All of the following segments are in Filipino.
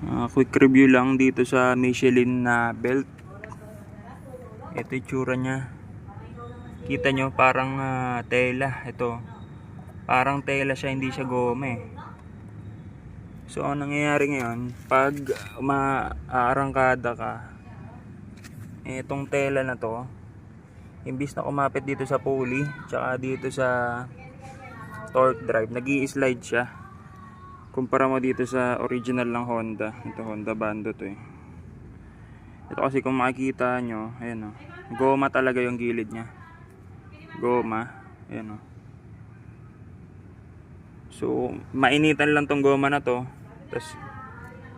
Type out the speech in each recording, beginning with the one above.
Ah, quick review lang dito sa Michelin na belt. Ito yung tsura niya. Kita nyo, parang ah, tela. Ito. Parang tela siya, hindi siya goma eh. So, ang nangyayari ngayon, pag umaarangkada ka, itong tela na to, imbis na kumapit dito sa pulley, tsaka dito sa torque drive, nag slide siya. Kumpara mo dito sa original ng Honda. Ito Honda Bando to eh. Ito kasi kung makikita nyo, ayan o. Goma talaga yung gilid niya. Goma. Ayan o. So, mainitan lang tong goma na to. Tapos,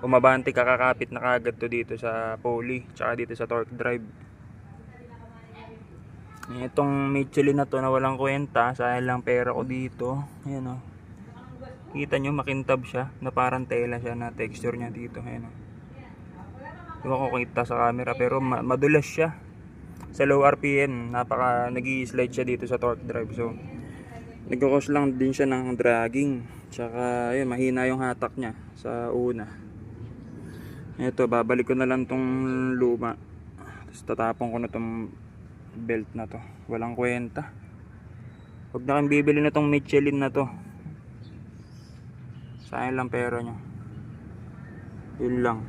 umabante kakakapit na kagad to dito sa pulley. Tsaka dito sa torque drive. Itong Michelin na to na walang kwenta. Sayang lang pera ko dito. Ayan o. Kita nyo makintab siya na parang tela siya na texture niya dito. Ayan. Hindi ko kita sa camera pero ma- madulas siya. Sa low RPM, napaka nag slide siya dito sa torque drive. So, nagkakos lang din siya ng dragging. Tsaka, ayun, mahina yung hatak niya sa una. Ito, babalik ko na lang tong luma. Tapos tatapon ko na tong belt na to. Walang kwenta. Huwag na kang bibili na tong Michelin na to. Sayang lang pera nyo. Yun lang.